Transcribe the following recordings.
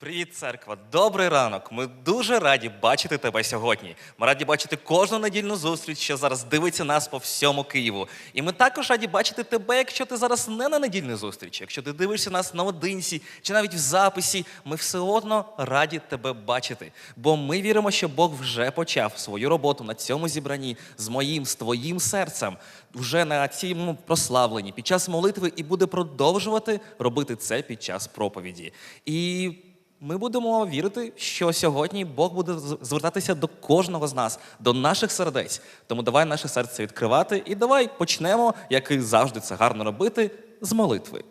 Привіт, церква! Добрий ранок! Ми дуже раді бачити тебе сьогодні. Ми раді бачити кожну недільну зустріч, що зараз дивиться нас по всьому Києву. І ми також раді бачити тебе, якщо ти зараз не на недільній зустрічі, якщо ти дивишся нас наодинці чи навіть в записі. Ми все одно раді тебе бачити. Бо ми віримо, що Бог вже почав свою роботу на цьому зібранні з моїм, з твоїм серцем, вже на цьому прославленні під час молитви і буде продовжувати робити це під час проповіді. І ми будемо вірити, що сьогодні Бог буде звертатися до кожного з нас, до наших сердець. Тому давай наше серце відкривати і давай почнемо, як і завжди це гарно робити, з молитви.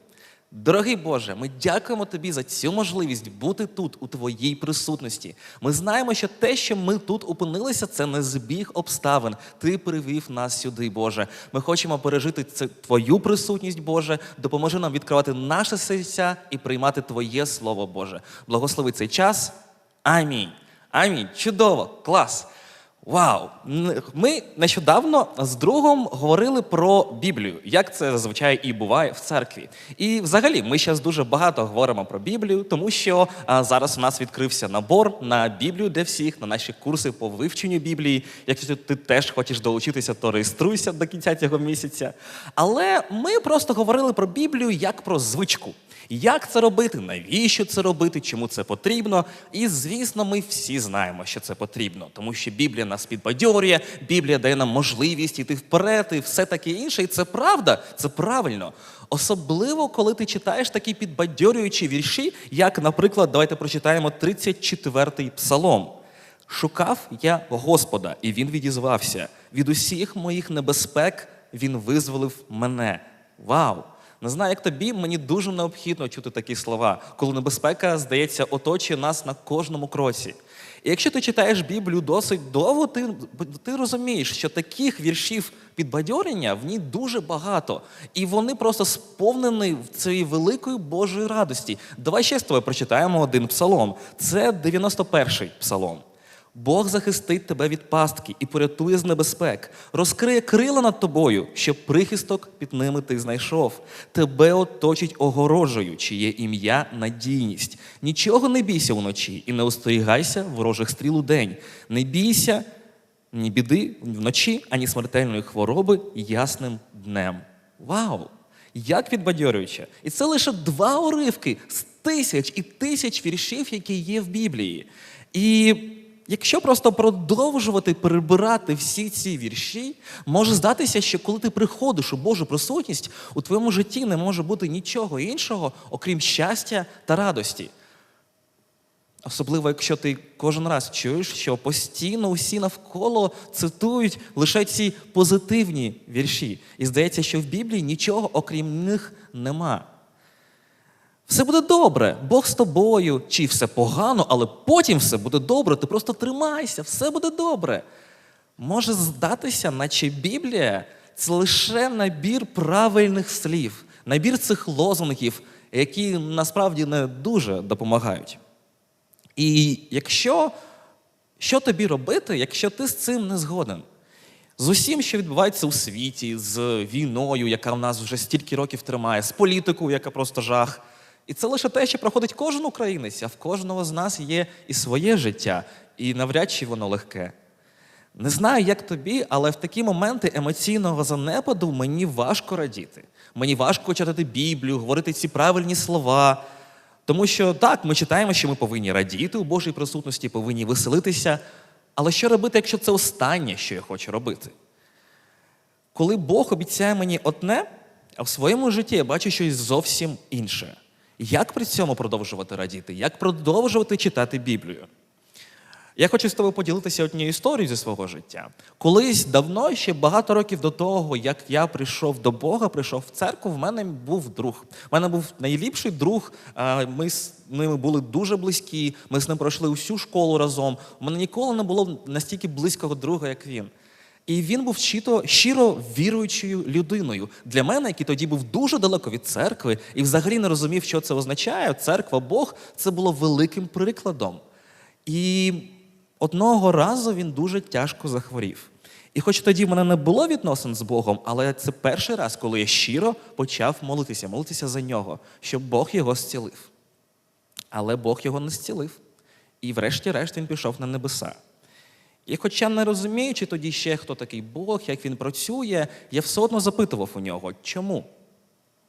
Дорогий Боже, ми дякуємо Тобі за цю можливість бути тут, у Твоїй присутності. Ми знаємо, що те, що ми тут опинилися, це не збіг обставин. Ти привів нас сюди, Боже. Ми хочемо пережити це, Твою присутність, Боже. Допоможи нам відкривати наше серця і приймати Твоє Слово, Боже. Благослови цей час. Амінь. Амінь. Чудово, клас. Вау! Ми нещодавно з другом говорили про Біблію, як це зазвичай і буває в церкві. І взагалі ми зараз дуже багато говоримо про Біблію, тому що а, зараз у нас відкрився набор на Біблію для всіх, на наші курси по вивченню Біблії. Якщо ти теж хочеш долучитися, то реєструйся до кінця цього місяця. Але ми просто говорили про Біблію як про звичку. Як це робити? Навіщо це робити? Чому це потрібно? І звісно, ми всі знаємо, що це потрібно, тому що Біблія нас підбадьорює, Біблія дає нам можливість йти вперед і все таке інше. І це правда, це правильно. Особливо, коли ти читаєш такі підбадьорюючі вірші, як, наприклад, давайте прочитаємо 34-й псалом. Шукав я Господа, і він відізвався. Від усіх моїх небезпек він визволив мене. Вау! Не знаю, як тобі, мені дуже необхідно чути такі слова, коли небезпека, здається, оточує нас на кожному кроці. І якщо ти читаєш Біблію досить довго, ти, ти розумієш, що таких віршів підбадьорення в ній дуже багато. І вони просто сповнені цієї великої Божої радості. Давай ще з тобою прочитаємо один псалом. Це 91-й псалом. Бог захистить тебе від пастки і порятує з небезпек, розкриє крила над тобою, щоб прихисток під ними ти знайшов. Тебе оточить огорожею, чиє ім'я надійність. Нічого не бійся вночі і не остерігайся ворожих стріл у день. Не бійся ні біди вночі, ані смертельної хвороби ясним днем. Вау! Як підбадьорююче! І це лише два уривки з тисяч і тисяч віршів, які є в Біблії. І якщо просто продовжувати перебирати всі ці вірші, може здатися, що коли ти приходиш у Божу присутність, у твоєму житті не може бути нічого іншого, окрім щастя та радості. Особливо, якщо ти кожен раз чуєш, що постійно усі навколо цитують лише ці позитивні вірші. І здається, що в Біблії нічого окрім них нема. Все буде добре, Бог з тобою, чи все погано, але потім все буде добре, ти просто тримайся, все буде добре. Може здатися, наче Біблія це лише набір правильних слів, набір цих лозунгів, які насправді не дуже допомагають. І якщо що тобі робити, якщо ти з цим не згоден? З усім, що відбувається у світі, з війною, яка в нас вже стільки років тримає, з політикою, яка просто жах. І це лише те, що проходить кожен українець, а в кожного з нас є і своє життя, і навряд чи воно легке. Не знаю, як тобі, але в такі моменти емоційного занепаду мені важко радіти. Мені важко читати Біблію, говорити ці правильні слова. Тому що так, ми читаємо, що ми повинні радіти у Божій присутності, повинні веселитися. Але що робити, якщо це останнє, що я хочу робити? Коли Бог обіцяє мені одне, а в своєму житті я бачу щось зовсім інше. Як при цьому продовжувати радіти? Як продовжувати читати Біблію? Я хочу з тобою поділитися однією історією зі свого життя. Колись давно, ще багато років до того, як я прийшов до Бога, прийшов в церкву, в мене був друг. У мене був найліпший друг. Ми з ними були дуже близькі. Ми з ним пройшли усю школу разом. У мене ніколи не було настільки близького друга, як він. І він був щиро, щиро віруючою людиною. Для мене, який тоді був дуже далеко від церкви і взагалі не розумів, що це означає. Церква Бог це було великим прикладом. І одного разу він дуже тяжко захворів. І хоч тоді в мене не було відносин з Богом, але це перший раз, коли я щиро почав молитися, молитися за нього, щоб Бог його зцілив. Але Бог його не зцілив. І врешті-решт він пішов на небеса. І хоча не розуміючи тоді ще, хто такий Бог, як він працює, я все одно запитував у нього, чому?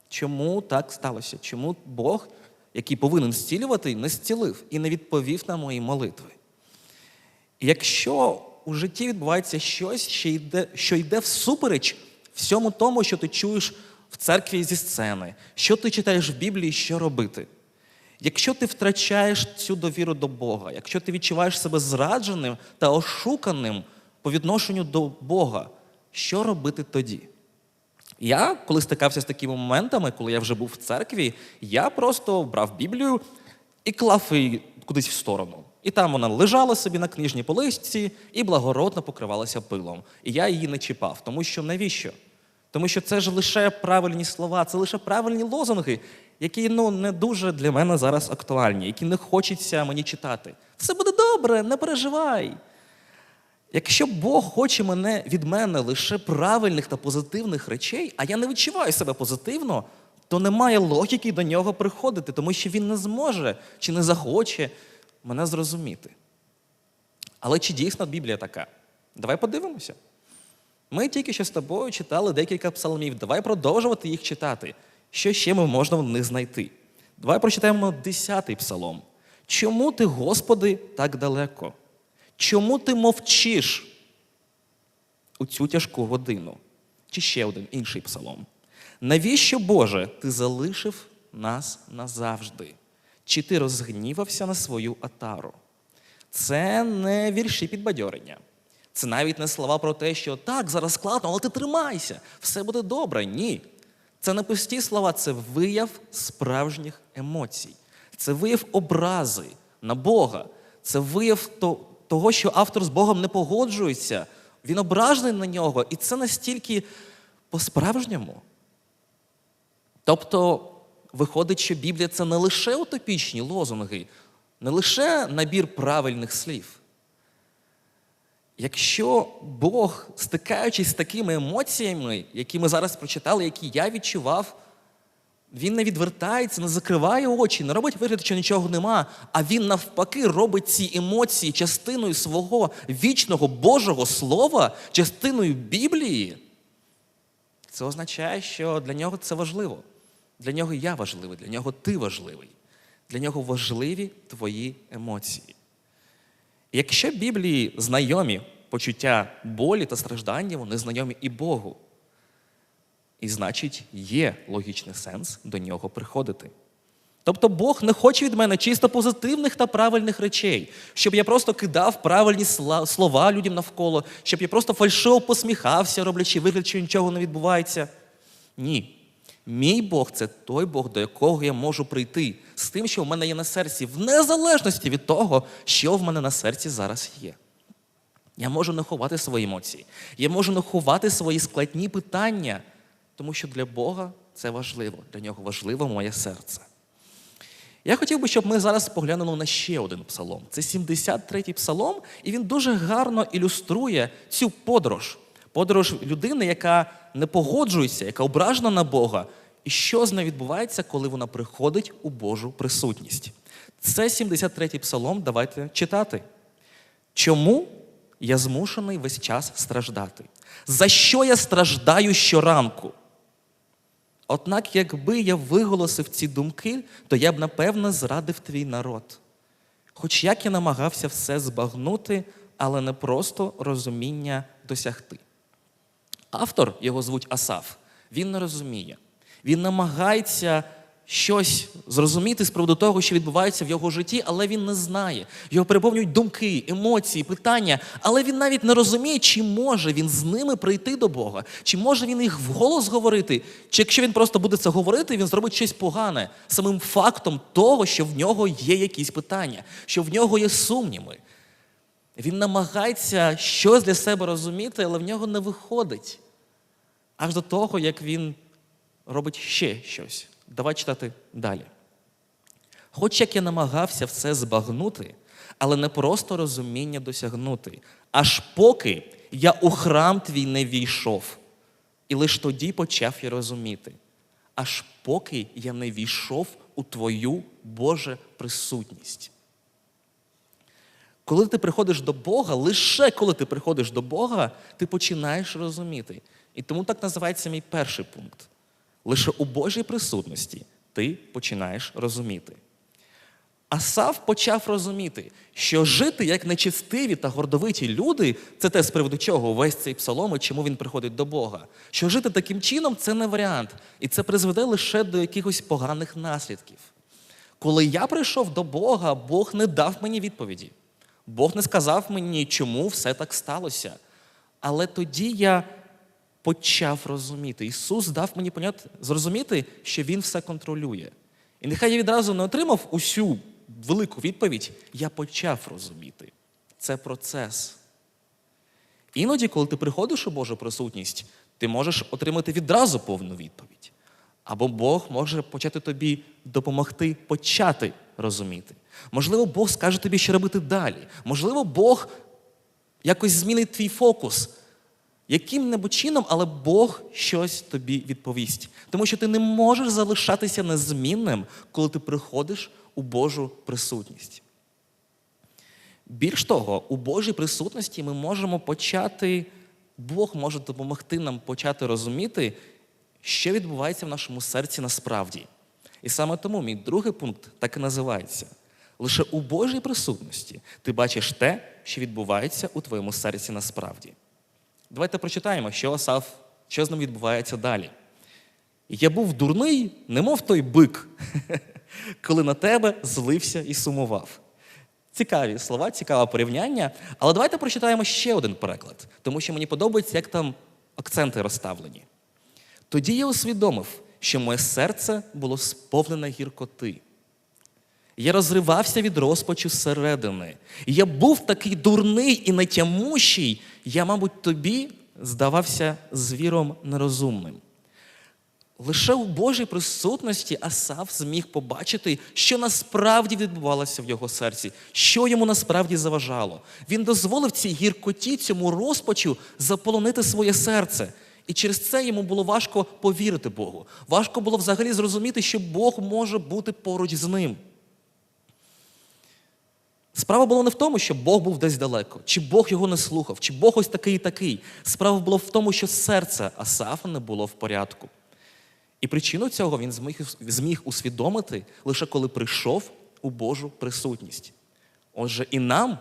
Чому так сталося? Чому Бог, який повинен зцілювати, не зцілив і не відповів на мої молитви? І Якщо у житті відбувається щось, що йде, що йде всупереч всьому тому, що ти чуєш в церкві зі сцени, що ти читаєш в Біблії, що робити. Якщо ти втрачаєш цю довіру до Бога, якщо ти відчуваєш себе зрадженим та ошуканим по відношенню до Бога, що робити тоді? Я, коли стикався з такими моментами, коли я вже був в церкві, я просто брав Біблію і клав її кудись в сторону. І там вона лежала собі на книжній поличці і благородно покривалася пилом. І я її не чіпав. Тому що навіщо? Тому що це ж лише правильні слова, це лише правильні лозунги, які ну, не дуже для мене зараз актуальні, які не хочеться мені читати. Все буде добре, не переживай. Якщо Бог хоче мене від мене лише правильних та позитивних речей, а я не відчуваю себе позитивно, то немає логіки до нього приходити, тому що він не зможе чи не захоче мене зрозуміти. Але чи дійсно Біблія така? Давай подивимося. Ми тільки що з тобою читали декілька псалмів. Давай продовжувати їх читати. Що ще ми можемо в них знайти? Давай прочитаємо 10-й псалом. Чому ти, Господи, так далеко? Чому ти мовчиш у цю тяжку годину? Чи ще один інший псалом? Навіщо, Боже, ти залишив нас назавжди? Чи ти розгнівався на свою атару? Це не вірші підбадьорення. Це навіть не слова про те, що так, зараз складно, але ти тримайся, все буде добре. Ні. Це не пусті слова, це вияв справжніх емоцій. Це вияв образи на Бога. Це вияв того, що автор з Богом не погоджується. Він ображений на нього, і це настільки по-справжньому. Тобто, виходить, що Біблія це не лише утопічні лозунги, не лише набір правильних слів. Якщо Бог, стикаючись з такими емоціями, які ми зараз прочитали, які я відчував, він не відвертається, не закриває очі, не робить вигляд, що нічого нема, а він навпаки робить ці емоції частиною свого вічного Божого Слова, частиною Біблії. Це означає, що для нього це важливо. Для нього я важливий, для нього ти важливий. Для нього важливі твої емоції. Якщо Біблії знайомі почуття болі та страждання, вони знайомі і Богу. І значить, є логічний сенс до нього приходити. Тобто Бог не хоче від мене чисто позитивних та правильних речей, щоб я просто кидав правильні слова людям навколо, щоб я просто фальшиво посміхався, роблячи вигляд, що нічого не відбувається. Ні. Мій Бог це той Бог, до якого я можу прийти з тим, що в мене є на серці, в незалежності від того, що в мене на серці зараз є. Я можу не ховати свої емоції. Я можу не ховати свої складні питання, тому що для Бога це важливо. Для нього важливо моє серце. Я хотів би, щоб ми зараз поглянули на ще один псалом. Це 73-й псалом, і він дуже гарно ілюструє цю подорож. Подорож людини, яка не погоджується, яка ображена на Бога. І що з нею відбувається, коли вона приходить у Божу присутність. Це 73-й псалом, давайте читати. Чому я змушений весь час страждати? За що я страждаю щоранку? Однак, якби я виголосив ці думки, то я б напевно зрадив твій народ. Хоч як я намагався все збагнути, але не просто розуміння досягти. Автор, його звуть Асаф, він не розуміє. Він намагається щось зрозуміти з приводу того, що відбувається в його житті, але він не знає. Його переповнюють думки, емоції, питання, але він навіть не розуміє, чи може він з ними прийти до Бога, чи може він їх вголос говорити, чи якщо він просто буде це говорити, він зробить щось погане самим фактом того, що в нього є якісь питання, що в нього є сумніви. Він намагається щось для себе розуміти, але в нього не виходить. Аж до того, як він робить ще щось. Давай читати далі. Хоч як я намагався все збагнути, але не просто розуміння досягнути, аж поки я у храм твій не війшов, і лише тоді почав я розуміти. Аж поки я не війшов у твою Боже присутність. Коли ти приходиш до Бога, лише коли ти приходиш до Бога, ти починаєш розуміти. І тому так називається мій перший пункт. Лише у Божій присутності ти починаєш розуміти. Асав почав розуміти, що жити як нечистиві та гордовиті люди це те, з приводу чого весь цей псалом і чому він приходить до Бога. Що жити таким чином це не варіант, і це призведе лише до якихось поганих наслідків. Коли я прийшов до Бога, Бог не дав мені відповіді. Бог не сказав мені, чому все так сталося. Але тоді я почав розуміти. Ісус дав мені поняти, зрозуміти, що Він все контролює. І нехай я відразу не отримав усю велику відповідь, я почав розуміти. Це процес. Іноді, коли ти приходиш у Божу присутність, ти можеш отримати відразу повну відповідь. Або Бог може почати тобі допомогти почати розуміти. Можливо, Бог скаже тобі, що робити далі. Можливо, Бог якось змінить твій фокус. Яким-небудь чином, але Бог щось тобі відповість. Тому що ти не можеш залишатися незмінним, коли ти приходиш у Божу присутність. Більш того, у Божій присутності ми можемо почати, Бог може допомогти нам почати розуміти, що відбувається в нашому серці насправді. І саме тому мій другий пункт так і називається. Лише у Божій присутності ти бачиш те, що відбувається у твоєму серці насправді. Давайте прочитаємо, що Асав, що з ним відбувається далі. Я був дурний, немов той бик, коли на тебе злився і сумував. Цікаві слова, цікаве порівняння. Але давайте прочитаємо ще один переклад, тому що мені подобається, як там акценти розставлені. Тоді я усвідомив, що моє серце було сповнене гіркоти. Я розривався від розпачу зсередини. Я був такий дурний і нетямущий, я, мабуть, тобі здавався звіром нерозумним. Лише у Божій присутності Асав зміг побачити, що насправді відбувалося в його серці, що йому насправді заважало. Він дозволив цій гіркоті, цьому розпачу заполонити своє серце. І через це йому було важко повірити Богу. Важко було взагалі зрозуміти, що Бог може бути поруч з ним. Справа була не в тому, що Бог був десь далеко, чи Бог його не слухав, чи Бог ось такий і такий. Справа була в тому, що серце Асафа не було в порядку. І причину цього він зміг, зміг усвідомити лише коли прийшов у Божу присутність. Отже, і нам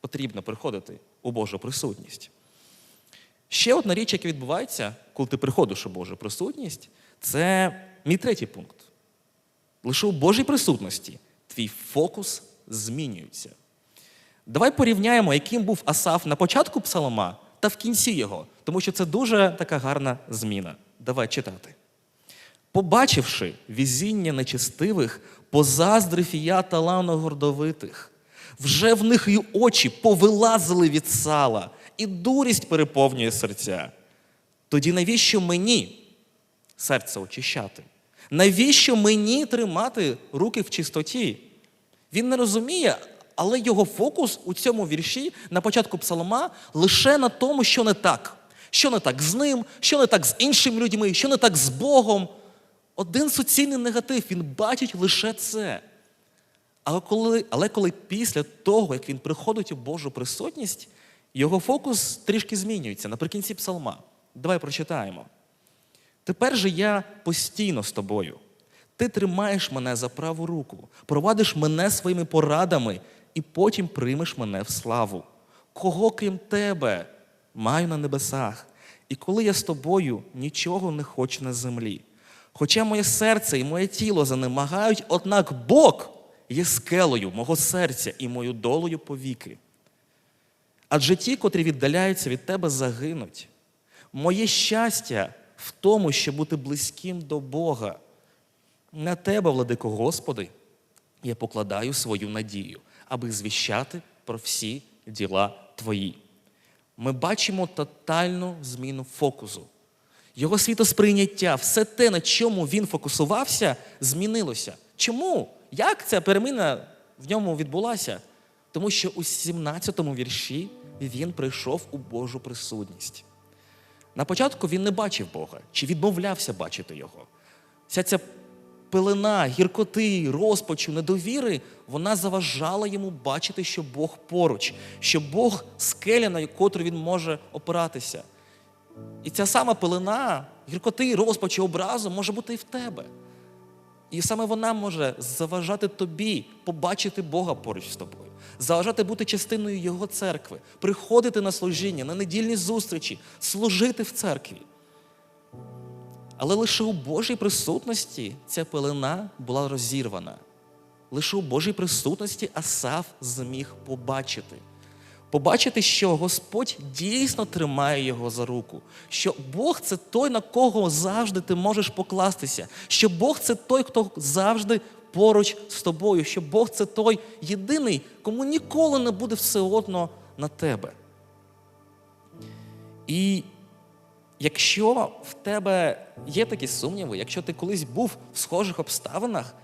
потрібно приходити у Божу присутність. Ще одна річ, яка відбувається, коли ти приходиш у Божу присутність, це мій третій пункт. Лише у Божій присутності твій фокус змінюється. Давай порівняємо, яким був Асаф на початку псалома та в кінці його, тому що це дуже така гарна зміна. Давай читати. Побачивши візіння нечестивих, позаздрив я талану гордовитих. Вже в них і очі повилазили від сала, і дурість переповнює серця. Тоді навіщо мені серце очищати? Навіщо мені тримати руки в чистоті? Він не розуміє, але його фокус у цьому вірші на початку псалма лише на тому, що не так. Що не так з ним, що не так з іншими людьми, що не так з Богом. Один суцільний негатив, він бачить лише це. Але коли, але коли після того, як він приходить у Божу присутність, його фокус трішки змінюється наприкінці псалма. Давай прочитаємо. Тепер же я постійно з тобою. Ти тримаєш мене за праву руку, провадиш мене своїми порадами і потім приймеш мене в славу. Кого крім тебе маю на небесах, і коли я з тобою нічого не хочу на землі. Хоча моє серце і моє тіло занемагають, однак Бог є скелею мого серця і мою долею повіки. Адже ті, котрі віддаляються від тебе, загинуть. Моє щастя в тому, щоб бути близьким до Бога. На тебе, владико Господи, я покладаю свою надію, аби звіщати про всі діла Твої. Ми бачимо тотальну зміну фокусу. Його світосприйняття, все те, на чому він фокусувався, змінилося. Чому? Як ця переміна в ньому відбулася? Тому що у 17-му вірші він прийшов у Божу присутність. На початку він не бачив Бога чи відмовлявся бачити Його. Вся ця пелена гіркоти, розпачу, недовіри, вона заважала йому бачити, що Бог поруч, що Бог скеля, на котру він може опиратися. І ця сама пелена гіркоти, розпачу, образу може бути і в тебе. І саме вона може заважати тобі побачити Бога поруч з тобою, заважати бути частиною Його церкви, приходити на служіння, на недільні зустрічі, служити в церкві. Але лише у Божій присутності ця пелена була розірвана. Лише у Божій присутності Асаф зміг побачити. Побачити, що Господь дійсно тримає його за руку, що Бог це той, на кого завжди ти можеш покластися, що Бог це той, хто завжди поруч з тобою, що Бог це той єдиний, кому ніколи не буде все одно на тебе. І якщо в тебе є такі сумніви, якщо ти колись був в схожих обставинах,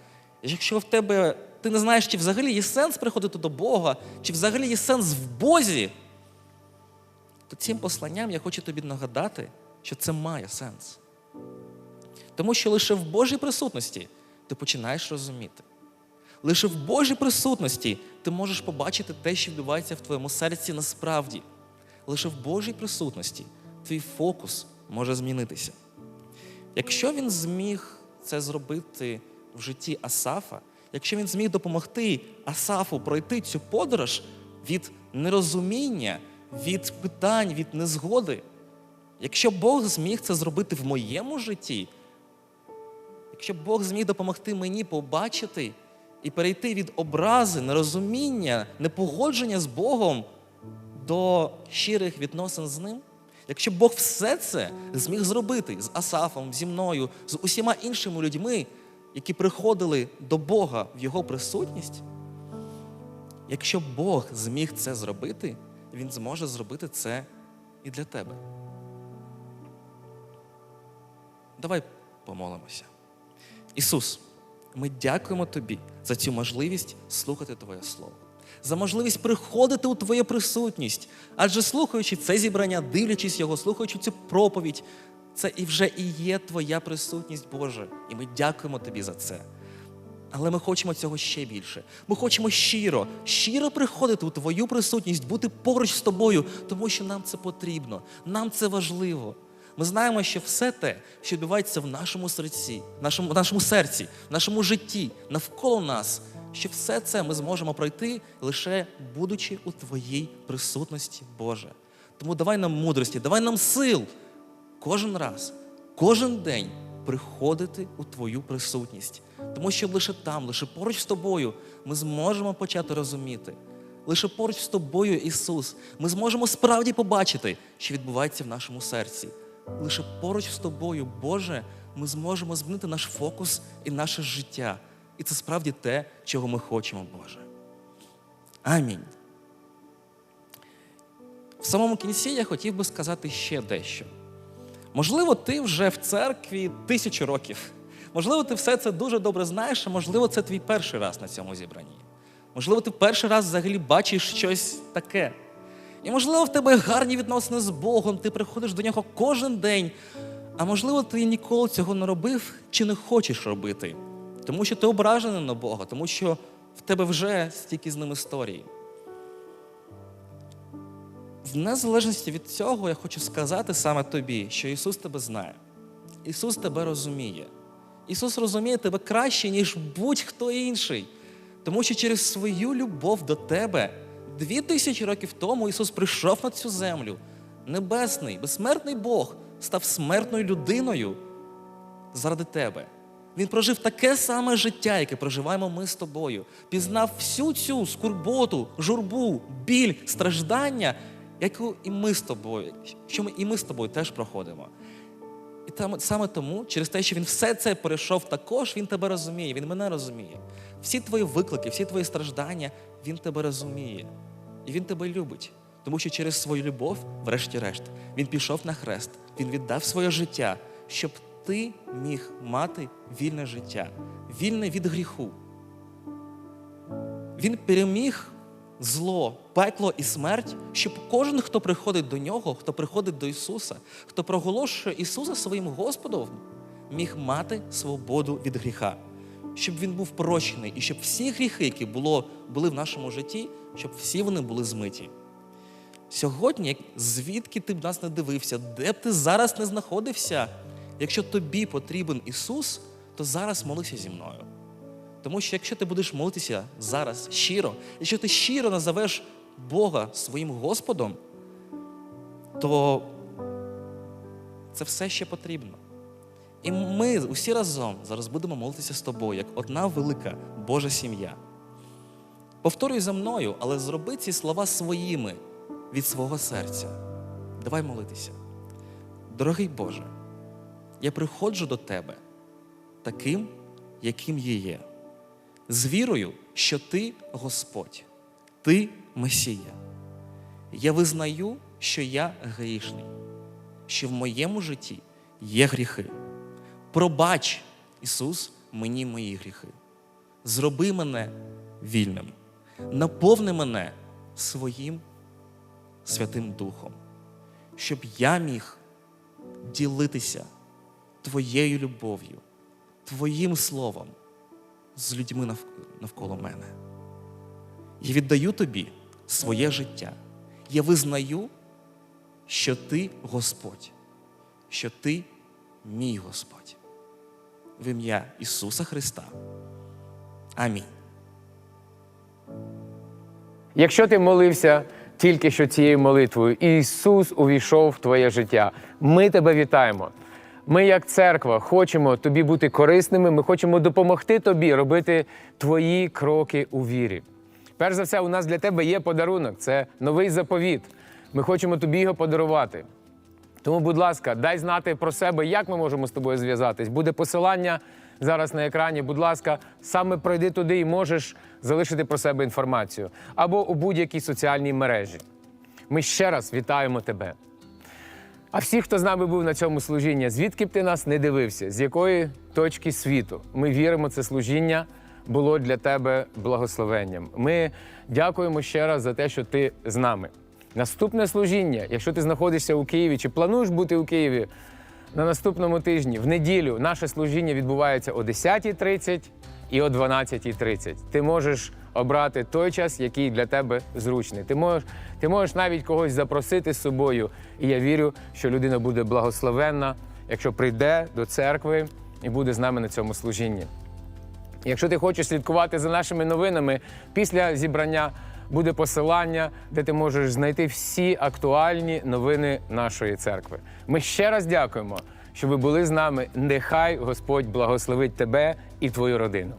якщо в тебе ти не знаєш, чи взагалі є сенс приходити до Бога, чи взагалі є сенс в Бозі, то цим посланням я хочу тобі нагадати, що це має сенс. Тому що лише в Божій присутності ти починаєш розуміти. Лише в Божій присутності ти можеш побачити те, що відбувається в твоєму серці насправді. Лише в Божій присутності твій фокус може змінитися. Якщо він зміг це зробити в житті Асафа, якщо він зміг допомогти Асафу пройти цю подорож від нерозуміння, від питань, від незгоди, якщо Бог зміг це зробити в моєму житті, якщо Бог зміг допомогти мені побачити і перейти від образи, нерозуміння, непогодження з Богом до щирих відносин з ним, якщо Бог все це зміг зробити з Асафом, зі мною, з усіма іншими людьми, які приходили до Бога в Його присутність, якщо Бог зміг це зробити, Він зможе зробити це і для тебе. Давай помолимося. Ісус, ми дякуємо Тобі за цю можливість слухати Твоє Слово, за можливість приходити у Твою присутність. Адже слухаючи це зібрання, дивлячись його, слухаючи цю проповідь, це і вже і є Твоя присутність, Боже. І ми дякуємо Тобі за це. Але ми хочемо цього ще більше. Ми хочемо щиро, щиро приходити у Твою присутність, бути поруч з тобою, тому що нам це потрібно, нам це важливо. Ми знаємо, що все те, що відбувається в нашому серці, в нашому, в нашому серці, в нашому житті, навколо нас, що все це ми зможемо пройти лише будучи у Твоїй присутності, Боже. Тому давай нам мудрості, давай нам сил кожен раз, кожен день приходити у Твою присутність. Тому що лише там, лише поруч з тобою, ми зможемо почати розуміти. Лише поруч з тобою, Ісус, ми зможемо справді побачити, що відбувається в нашому серці. Лише поруч з тобою, Боже, ми зможемо змінити наш фокус і наше життя. І це справді те, чого ми хочемо, Боже. Амінь. В самому кінці я хотів би сказати ще дещо. Можливо, ти вже в церкві тисячу років. Можливо, ти все це дуже добре знаєш, а можливо, це твій перший раз на цьому зібранні. Можливо, ти перший раз взагалі бачиш щось таке. І, можливо, в тебе гарні відносини з Богом, ти приходиш до нього кожен день. А можливо, ти ніколи цього не робив чи не хочеш робити, тому що ти ображений на Бога, тому що в тебе вже стільки з ним історії. В незалежності від цього я хочу сказати саме тобі, що Ісус тебе знає. Ісус тебе розуміє. Ісус розуміє тебе краще, ніж будь-хто інший. Тому що через свою любов до тебе дві тисячі років тому Ісус прийшов на цю землю. Небесний, безсмертний Бог став смертною людиною заради тебе. Він прожив таке саме життя, яке проживаємо ми з тобою. Пізнав всю цю скурботу, журбу, біль, страждання, яку і ми з тобою, що ми і ми з тобою теж проходимо. І там саме тому, через те, що він все це перейшов також, він тебе розуміє, він мене розуміє. Всі твої виклики, всі твої страждання, він тебе розуміє. І він тебе любить. Тому що через свою любов, врешті-решт, він пішов на хрест, він віддав своє життя, щоб ти міг мати вільне життя, вільне від гріху. Він переміг зло, пекло і смерть, щоб кожен, хто приходить до нього, хто приходить до Ісуса, хто проголошує Ісуса своїм Господом, міг мати свободу від гріха, щоб він був прощений і щоб всі гріхи, які було, були в нашому житті, щоб всі вони були змиті. Сьогодні, звідки ти б нас не дивився, де б ти зараз не знаходився, якщо тобі потрібен Ісус, то зараз молися зі мною. Тому що якщо ти будеш молитися зараз щиро, якщо ти щиро назовеш Бога своїм Господом, то це все ще потрібно. І ми усі разом зараз будемо молитися з тобою, як одна велика Божа сім'я. Повторюй за мною, але зроби ці слова своїми від свого серця. Давай молитися. Дорогий Боже, я приходжу до Тебе таким, яким я є, з вірою, що Ти Господь, Ти Месія. Я визнаю, що я грішний, що в моєму житті є гріхи. Пробач, Ісус, мені мої гріхи. Зроби мене вільним, наповни мене своїм Святим Духом, щоб я міг ділитися Твоєю любов'ю, Твоїм словом з людьми навколо мене. Я віддаю тобі своє життя. Я визнаю, що ти Господь, що ти мій Господь. В ім'я Ісуса Христа. Амінь. Якщо ти молився тільки що цією молитвою, Ісус увійшов в твоє життя, ми тебе вітаємо. Ми, як церква, хочемо тобі бути корисними. Ми хочемо допомогти тобі робити твої кроки у вірі. Перш за все, у нас для тебе є подарунок це новий заповіт. Ми хочемо тобі його подарувати. Тому, будь ласка, дай знати про себе, як ми можемо з тобою зв'язатись. Буде посилання зараз на екрані. Будь ласка, саме пройди туди і можеш залишити про себе інформацію або у будь-якій соціальній мережі. Ми ще раз вітаємо тебе. А всі, хто з нами був на цьому служінні, звідки б ти нас не дивився, з якої точки світу, ми віримо, це служіння було для тебе благословенням. Ми дякуємо ще раз за те, що ти з нами. Наступне служіння, якщо ти знаходишся у Києві чи плануєш бути у Києві на наступному тижні, в неділю, наше служіння відбувається о 10.30 і о 12.30. Ти можеш обрати той час, який для тебе зручний. Ти можеш, ти можеш навіть когось запросити з собою. І я вірю, що людина буде благословенна, якщо прийде до церкви і буде з нами на цьому служінні. Якщо ти хочеш слідкувати за нашими новинами, після зібрання буде посилання, де ти можеш знайти всі актуальні новини нашої церкви. Ми ще раз дякуємо, що ви були з нами. Нехай Господь благословить тебе і твою родину.